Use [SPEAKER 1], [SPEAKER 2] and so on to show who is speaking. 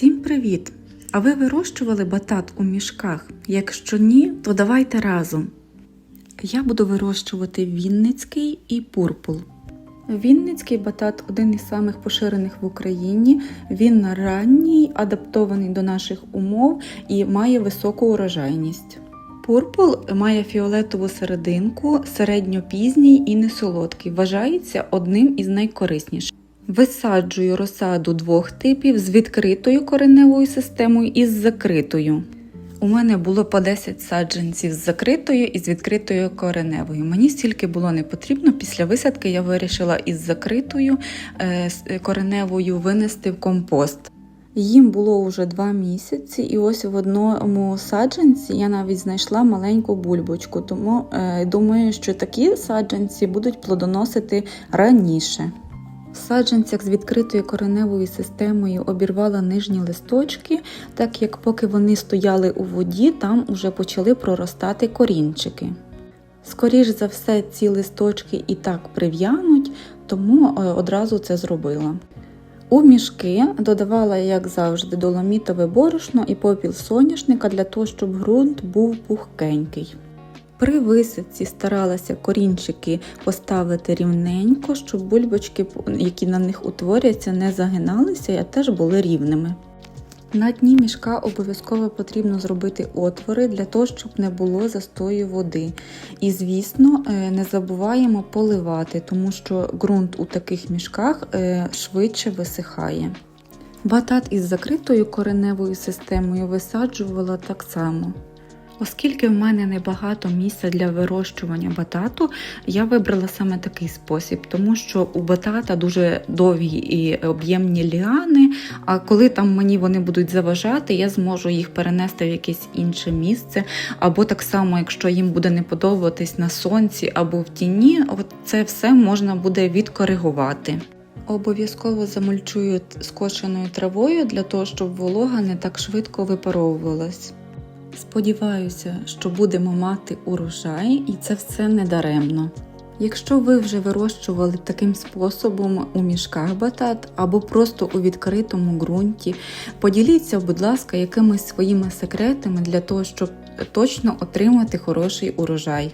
[SPEAKER 1] Всім привіт! А ви вирощували батат у мішках? Якщо ні, то давайте разом. Я буду вирощувати Вінницький і пурпул. Вінницький батат один із самих поширених в Україні. Він ранній, адаптований до наших умов і має високу урожайність. Пурпул має фіолетову серединку, середньопізній і несолодкий. Вважається одним із найкорисніших. Висаджую розсаду двох типів з відкритою кореневою системою і з закритою. У мене було по 10 саджанців з закритою і з відкритою кореневою. Мені стільки було не потрібно. Після висадки я вирішила із закритою е, кореневою винести в компост. Їм було вже два місяці, і ось в одному саджанці я навіть знайшла маленьку бульбочку, тому е, думаю, що такі саджанці будуть плодоносити раніше. В саджанцях з відкритою кореневою системою обірвала нижні листочки, так як поки вони стояли у воді, там уже почали проростати корінчики. Скоріш за все, ці листочки і так прив'януть, тому е, одразу це зробила. У мішки додавала, як завжди, доломітове борошно і попіл соняшника для того, щоб ґрунт був пухкенький. При висадці старалася корінчики поставити рівненько, щоб бульбочки, які на них утворяться, не загиналися, а теж були рівними. На дні мішка обов'язково потрібно зробити отвори для того, щоб не було застою води. І, звісно, е, не забуваємо поливати, тому що ґрунт у таких мішках е, швидше висихає. Батат із закритою кореневою системою висаджувала так само. Оскільки в мене небагато місця для вирощування батату, я вибрала саме такий спосіб, тому що у батата дуже довгі і об'ємні ліани. А коли там мені вони будуть заважати, я зможу їх перенести в якесь інше місце. Або так само, якщо їм буде не подобатись на сонці або в тіні, от це все можна буде відкоригувати. Обов'язково замульчую скошеною травою для того, щоб волога не так швидко випаровувалась. Сподіваюся, що будемо мати урожай, і це все не даремно. Якщо ви вже вирощували таким способом у мішках батат або просто у відкритому ґрунті, поділіться, будь ласка, якимись своїми секретами для того, щоб точно отримати хороший урожай.